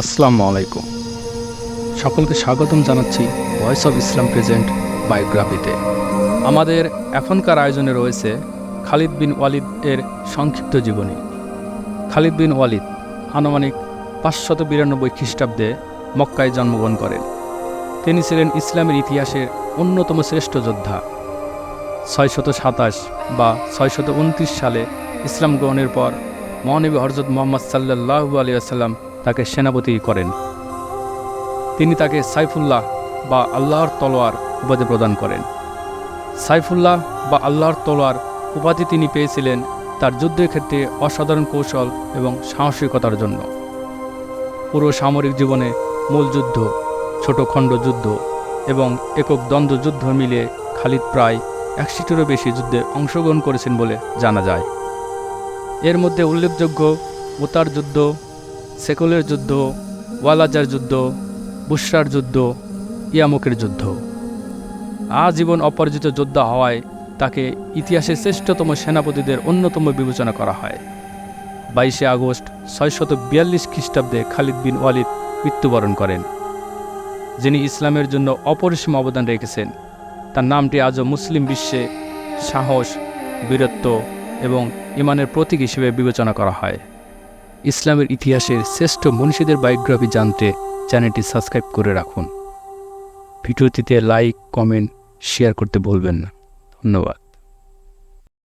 আসসালামু আলাইকুম। সকলকে স্বাগতম জানাচ্ছি ভয়েস অফ ইসলাম প্রেজেন্ট বায়োগ্রাফিতে আমাদের এখনকার আয়োজনে রয়েছে খালিদ বিন ওয়ালিদ এর সংক্ষিপ্ত জীবনী। খালিদ বিন ওয়ালিদ আনুমানিক পাঁচশত বিরানব্বই খ্রিস্টাব্দে মক্কায় জন্মগ্রহণ করেন। তিনি ছিলেন ইসলামের ইতিহাসের অন্যতম শ্রেষ্ঠ যোদ্ধা। ছয়শত সাতাশ বা ছয়শত উনত্রিশ সালে ইসলাম গ্রহণের পর মহানবী হরজত মোহাম্মদ সাল্লাহু আলিয়াল্লাম তাকে সেনাপতি করেন। তিনি তাকে সাইফুল্লাহ বা আল্লাহর তলোয়ার উপাধি প্রদান করেন। সাইফুল্লাহ বা আল্লাহর তলোয়ার উপাধি তিনি পেয়েছিলেন তার যুদ্ধের ক্ষেত্রে অসাধারণ কৌশল এবং সাহসিকতার জন্য। পুরো সামরিক জীবনে মূল যুদ্ধ, ছোট খণ্ড যুদ্ধ এবং একক দ্বন্দ্ব যুদ্ধ মিলিয়ে খালিদ প্রায় একশিটিরও বেশি যুদ্ধে অংশগ্রহণ করেছেন বলে জানা যায়। এর মধ্যে উল্লেখযোগ্য উতার যুদ্ধ সেকুলের যুদ্ধ, ওয়ালাজার যুদ্ধ, বুশরার যুদ্ধ, ইয়ামুকের যুদ্ধ। আজীবন অপরাজিত যোদ্ধা হওয়ায় তাকে ইতিহাসের শ্রেষ্ঠতম সেনাপতিদের অন্যতম বিবেচনা করা হয়। বাইশে আগস্ট ছয়শত বিয়াল্লিশ খ্রিস্টাব্দে খালিদ বিন ওয়ালিদ মৃত্যুবরণ করেন, যিনি ইসলামের জন্য অপরিসীম অবদান রেখেছেন। তার নামটি আজও মুসলিম বিশ্বে সাহস, বীরত্ব এবং ইমানের প্রতীক হিসেবে বিবেচনা করা হয়। ইসলামের ইতিহাসের শ্রেষ্ঠ মনীষীদের বায়োগ্রাফি জানতে চ্যানেলটি সাবস্ক্রাইব করে রাখুন। ভিডিওটিতে লাইক কমেন্ট শেয়ার করতে ভুলবেন না। ধন্যবাদ।